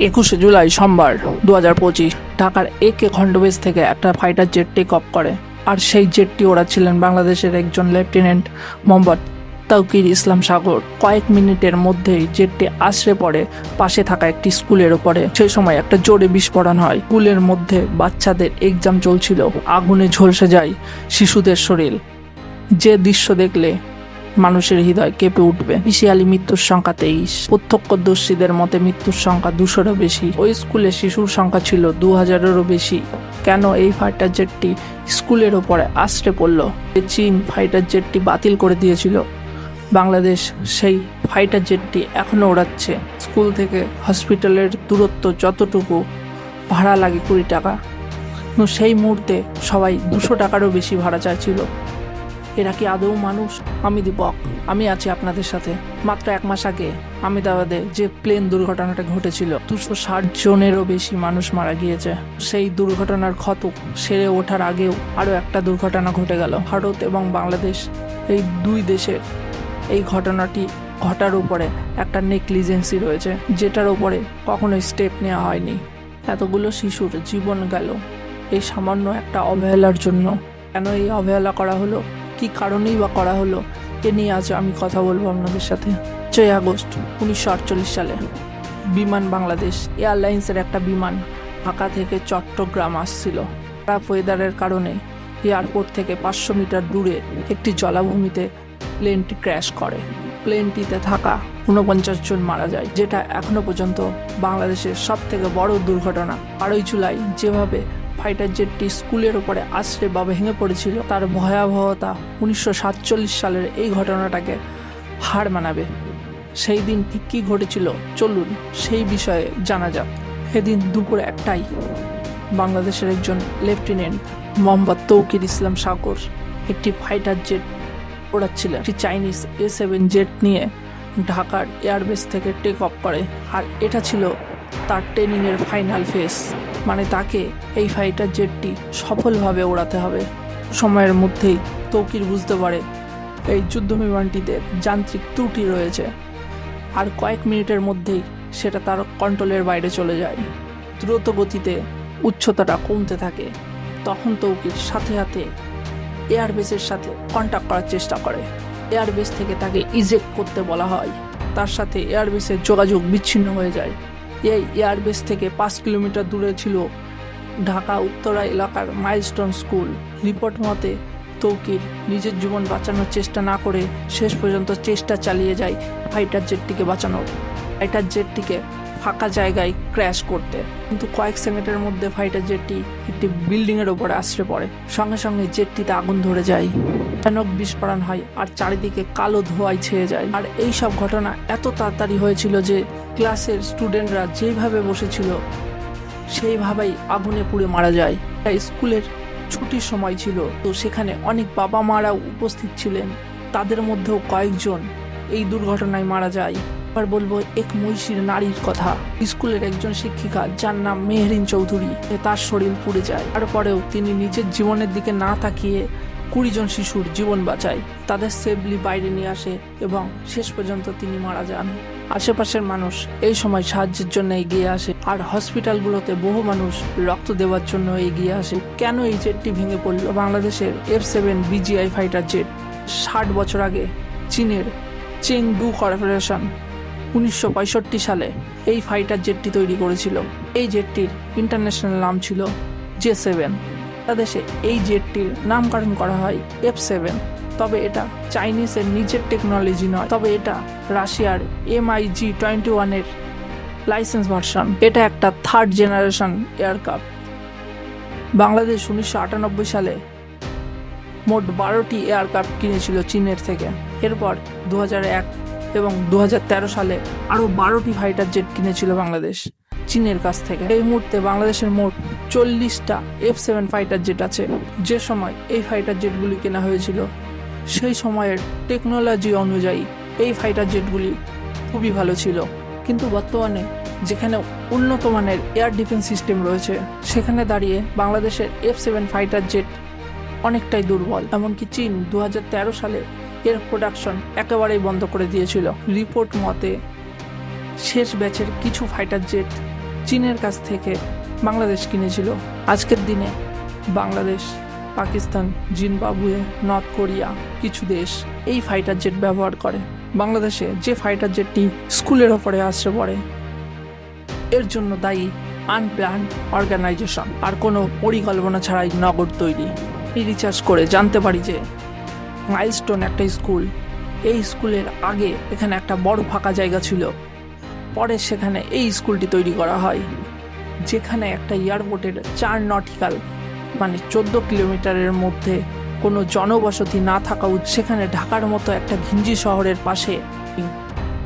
একুশে জুলাই সোমবার দু হাজার পঁচিশ ঢাকার এ কে খন্ডবেজ থেকে একটা ফাইটার জেট টেক অফ করে। আর সেই জেটটি ওরা ছিলেন বাংলাদেশের একজন লেফটেন্যান্ট মোহাম্মদ তৌকির ইসলাম সাগর। কয়েক মিনিটের মধ্যেই জেটটি আশ্রে পড়ে পাশে থাকা একটি স্কুলের ওপরে সেই সময় একটা জোরে বিস্ফোরণ হয়। স্কুলের মধ্যে বাচ্চাদের এক্সাম চলছিল। আগুনে ঝলসে যায় শিশুদের শরীর। যে দৃশ্য দেখলে মানুষের হৃদয় কেঁপে উঠবে। বিশিয়ালি মৃত্যুর সংখ্যা তেইশ। প্রত্যক্ষদর্শীদের মতে মৃত্যুর সংখ্যা দুশোরও বেশি। ওই স্কুলে শিশুর সংখ্যা ছিল দু হাজারেরও বেশি। কেন এই ফাইটার জেটটি স্কুলের ওপরে আশ্রে পড়ল? চীন ফাইটার জেটটি বাতিল করে দিয়েছিল। বাংলাদেশ সেই ফাইটার জেটটি এখনও ওড়াচ্ছে। স্কুল থেকে হসপিটালের দূরত্ব যতটুকু, ভাড়া লাগে কুড়ি টাকা। সেই মুহূর্তে সবাই দুশো টাকারও বেশি ভাড়া চাইছিল। এরা কি আদৌ মানুষ? আমি দীপক। আমি আছি আপনাদের সাথে। মাত্র এক মাস আগে আহমেদাবাদে যে প্লেন দুর্ঘটনাটা ঘটেছিল, দুশো ষাট জনেরও বেশি মানুষ মারা গিয়েছে। সেই দুর্ঘটনার ক্ষত সেরে ওঠার আগেও আরও একটা দুর্ঘটনা ঘটে গেল। ভারত এবং বাংলাদেশ, এই দুই দেশের এই ঘটনাটি ঘটার উপরে একটা নেকলিজেন্সি রয়েছে, যেটার উপরে কখনোই স্টেপ নেওয়া হয়নি। এতগুলো শিশুর জীবন গেল এই সামান্য একটা অবহেলার জন্য। কেন এই অবহেলা করা হলো? কি কারণেই বা করা হলো, এ নিয়ে আজ আমি কথা বলব আপনাদের সাথে। ছয় আগস্ট, উনিশশো আটচল্লিশ সালে। বিমান বাংলাদেশ, এয়ারলাইন্সের একটা বিমান ঢাকা থেকে চট্টগ্রাম আসছিল। খারাপ ওয়েদারের কারণে এয়ারপোর্ট থেকে পাঁচশো মিটার দূরে একটি জলাভূমিতে প্লেনটি ক্র্যাশ করে। প্লেনটিতে থাকা ঊনপঞ্চাশ জন মারা যায়, যেটা এখনও পর্যন্ত বাংলাদেশের সব থেকে বড় দুর্ঘটনা। আড়াই জুলাই যেভাবে ফাইটার জেটটি স্কুলের উপরে আশ্রে বা ভেঙে পড়েছিল, তার ভয়াবহতা উনিশশো সাতচল্লিশ সালের এই ঘটনাটাকে হার মানাবে। সেই দিন ঠিক কী ঘটেছিল, চলুন সেই বিষয়ে জানা যাক। সেদিন দুপুর একটাই বাংলাদেশের একজন লেফটেন্যান্ট মোহাম্মদ তৌকির ইসলাম সাগর একটি ফাইটার জেট ওড়াচ্ছিলেন। একটি চাইনিজ এ সেভেন জেট নিয়ে ঢাকার এয়ারবেস থেকে টেক অফ করে, আর এটা ছিল তার ট্রেনিংয়ের ফাইনাল ফেস মানে তাকে এই ফাইটার জেটটি সফলভাবে ওড়াতে হবে। সময়ের মধ্যেই তৌকির বুঝতে পারে এই যুদ্ধ বিমানটিতে যান্ত্রিক ত্রুটি রয়েছে। আর কয়েক মিনিটের মধ্যেই সেটা তার কন্ট্রোলের বাইরে চলে যায়। দ্রুত গতিতে উচ্চতাটা কমতে থাকে। তখন তৌকির সাথে সাথে এয়ারবেসের সাথে কন্ট্যাক্ট করার চেষ্টা করে। এয়ারবেস থেকে তাকে ইজেক্ট করতে বলা হয়। তার সাথে এয়ারবেসের যোগাযোগ বিচ্ছিন্ন হয়ে যায়। এই এয়ারবেস থেকে পাঁচ কিলোমিটার দূরে ছিল ঢাকা উত্তরা এলাকার মাইলস্টোন স্কুল। রিপোর্ট মতে, তৌকির নিজের জীবন বাঁচানোর চেষ্টা না করে শেষ পর্যন্ত চেষ্টা চালিয়ে যায় ফাইটার জেটটিকে বাঁচানোর। ফাইটার জেটটিকে ফাঁকা জায়গায় ক্র্যাশ করতে। কিন্তু কয়েক সেকেন্ডের মধ্যে ফাইটার জেটটি একটি বিল্ডিং এর উপরে আশ্রে পড়ে। সঙ্গে সঙ্গে জেটটিতে আগুন ধরে যায়। ভয়ানক বিস্ফোরণ হয় আর চারিদিকে কালো ধোঁয়ায় ছেয়ে যায়। আর এই সব ঘটনা এত তাড়াতাড়ি হয়েছিল যে ক্লাসের স্টুডেন্টরা যেভাবে বসেছিল, সেইভাবেই আগুনে পুড়ে মারা যায়। তাই স্কুলের ছুটির সময় ছিল। তো সেখানে অনেক বাবা মারাও উপস্থিত ছিলেন। তাদের মধ্যেও কয়েকজন এই দুর্ঘটনায় মারা যায়। এবার বলব, এক মহিষীর নারীর কথা। স্কুলের একজন শিক্ষিকা, যার নাম মেহরিন চৌধুরী তার শরীর পুড়ে যায়। তারপরেও তিনি নিজের জীবনের দিকে না তাকিয়ে কুড়ি জন শিশুর জীবন বাঁচায়, তাদের সেফলি বাইরে নিয়ে আসে এবং শেষ পর্যন্ত তিনি মারা যান। আশেপাশের মানুষ এই সময় সাহায্যের জন্য এগিয়ে আসে আর হসপিটালগুলোতে বহু মানুষ রক্ত দেওয়ার জন্য এগিয়ে আসে। কেন এই জেটটি ভেঙে পড়ল? বাংলাদেশের F seven BGI fighter jet ষাট বছর আগে চীনের চেংডু কর্পোরেশন উনিশশো পঁয়ষট্টি সালে এই ফাইটার জেটটি তৈরি করেছিল। এই জেটটির ইন্টারন্যাশনাল নাম ছিল জে সেভেন। বাংলাদেশে এই জেটটির নামকরণ করা হয় এফ সেভেন। তবে এটা চাইনিজের নিজের টেকনোলজি নয়, তবে এটা রাশিয়ার এমআইজি টোয়েন্টি ওয়ানের লাইসেন্স ভার্সন। এটা একটা থার্ড জেনারেশন এয়ারক্রাফট। বাংলাদেশ উনিশশো আটানব্বই সালে মোট বারোটি এয়ারক্রাফট কিনেছিল চীনের থেকে। এরপর দু এবং দু হাজার তেরো সালে আরও বারোটি ফাইটার জেট কিনেছিল বাংলাদেশ, চীনের কাছ থেকে। এই মুহূর্তে বাংলাদেশের মোট চল্লিশটা এফ সেভেন ফাইটার জেট আছে। যে সময় এই ফাইটার জেটগুলি কেনা হয়েছিল, সেই সময়ের টেকনোলজি অনুযায়ী এই ফাইটার জেটগুলি খুবই ভালো ছিল। কিন্তু বর্তমানে যেখানে উন্নত মানের এয়ার ডিফেন্স সিস্টেম রয়েছে, সেখানে দাঁড়িয়ে বাংলাদেশের এফ সেভেন ফাইটার জেট অনেকটাই দুর্বল। এমনকি চীন দু হাজার তেরো সালে এর প্রোডাকশন একেবারেই বন্ধ করে দিয়েছিল। রিপোর্ট মতে, শেষ ব্যাচের কিছু ফাইটার জেট চীনের কাছ থেকে বাংলাদেশ কিনেছিল। আজকের দিনে Bangladesh, Pakistan, Zimbabwe north Korea কিছু দেশ এই ফাইটার জেট ব্যবহার করে। বাংলাদেশে যে ফাইটার জেটটি স্কুলের ওপরে আসছে পড়ে এর জন্য দায়ী আনপ্ল্যান অর্গানাইজেশন আর কোনো পরিকল্পনা ছাড়াই নগর তৈরি। রিচার্জ করে জানতে পারি যে মাইলস্টোন একটা স্কুল। এই স্কুলের আগে এখানে একটা বড় ফাঁকা জায়গা ছিল। পরে সেখানে এই স্কুলটি তৈরি করা হয়, যেখানে একটা এয়ারপোর্টের চার নটিক্যাল মানে চোদ্দ কিলোমিটারের মধ্যে কোনো জনবসতি না থাকা উচিত সেখানে ঢাকার মতো একটা ঘিঞ্জি শহরের পাশে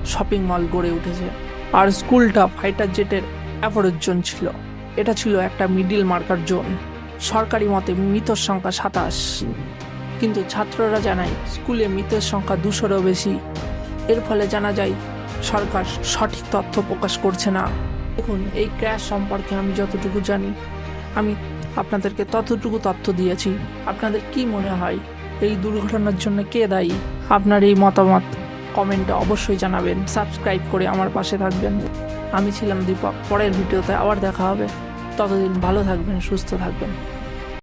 শপিং মল গড়ে উঠেছে। আর স্কুলটা ফাইটার জেটের অ্যাভারেজ জোন ছিল। এটা ছিল একটা মিডিল মার্কার জোন। সরকারি মতে মৃতর সংখ্যা সাতাশ। কিন্তু ছাত্ররা জানায়, স্কুলে মৃতের সংখ্যা দুশোরও বেশি। এর ফলে জানা যায়, সরকার সঠিক তথ্য প্রকাশ করছে না। দেখুন, এই ক্র্যাশ সম্পর্কে আমি যতটুকু জানি। আমি আপনাদেরকে ততটুকু তথ্য দিয়েছি। আপনাদের কি মনে হয়, এই দুর্ঘটনার জন্য কে দায়ী? আপনার এই মতামত কমেন্টে অবশ্যই জানাবেন। সাবস্ক্রাইব করে আমার পাশে থাকবেন। আমি ছিলাম দীপক। পরের ভিডিওতে আবার দেখা হবে। ততদিন ভালো থাকবেন, সুস্থ থাকবেন।